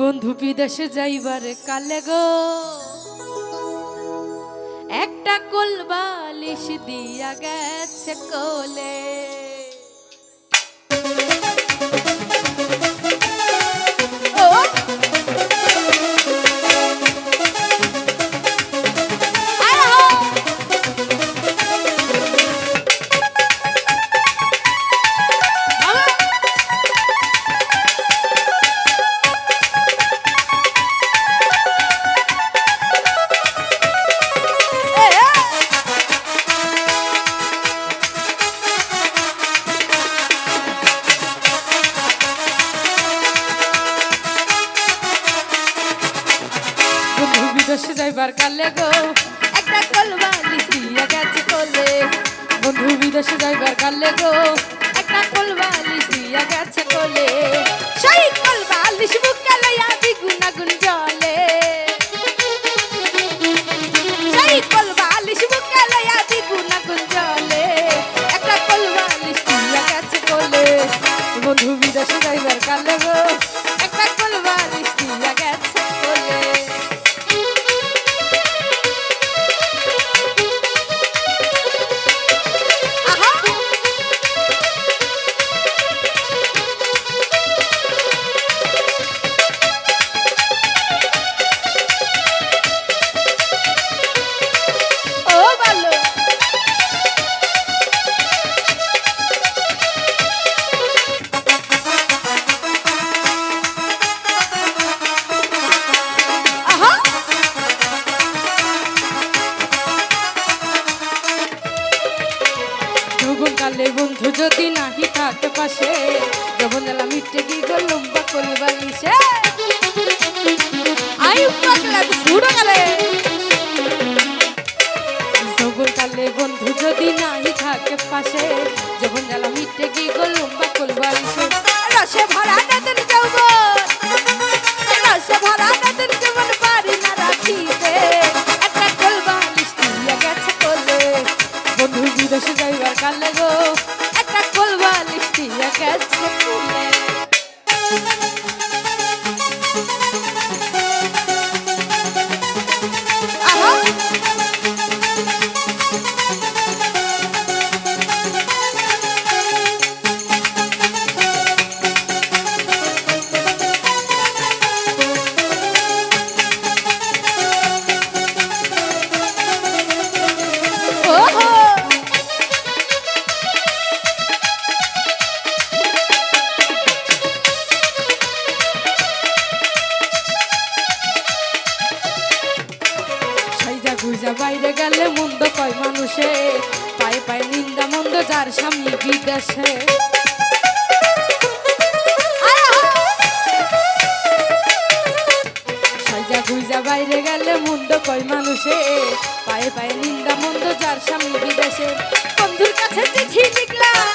বন্ধু বিদেশে যাইবার কালে গো একটা কোলবালিশ দিয়া গেছে কোলে। কালে গো। একটা কলবালি দিয়া গেছে কোলে। বন্ধু বিদেশে যাইবার কালে গো। একটা কলবালি দিয়া গেছে কোলে। সেই কলবালি বুকে লইয়া যদি নাহি থাকে পাশে যখন এলা মিটে কি লম্বা বা কলবালিশে আয়ু পাগলা ছুড়ো গেলে। যৌবন কালে বন্ধু যদি নাহি থাকে পাশে যখন বাইরে গেলে মন্দ কয় মানুষে। পায়ে পায়ে নিন্দা মন্দ যার স্বামী বিদেশে। গুইজা বাইরে গেলে মন্দ কয় মানুষে। পায়ে পায়ে নিন্দা মন্দ যার স্বামী বিদেশে। বন্ধুর কাছে চিঠি লিখলাম।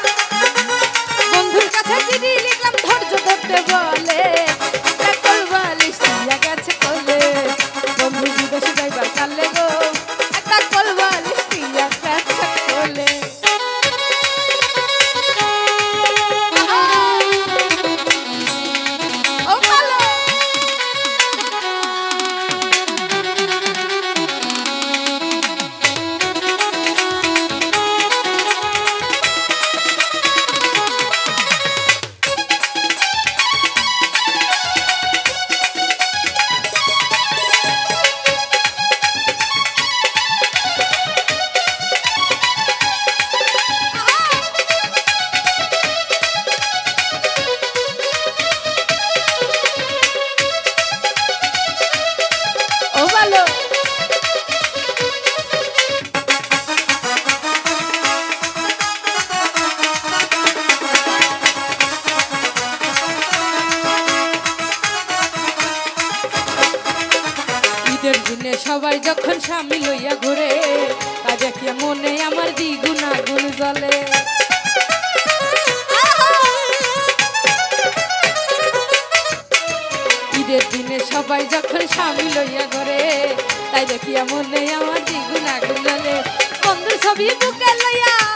বন্ধুর কাছে চিঠি লিখলাম, ধৈর্য ধরতে বলে। দিনে সবাই যখন স্বামী লইয়া ঘুরে কাজে মনে আমার দ্বিগুণ আগুন জ্বলে। ঈদের দিনে সবাই যখন স্বামী লইয়া ঘরে, তাই দেখিয়া মনে আমার দ্বিগুণ আগুন জ্বলে। বন্ধু, ছবি বুকে লইয়া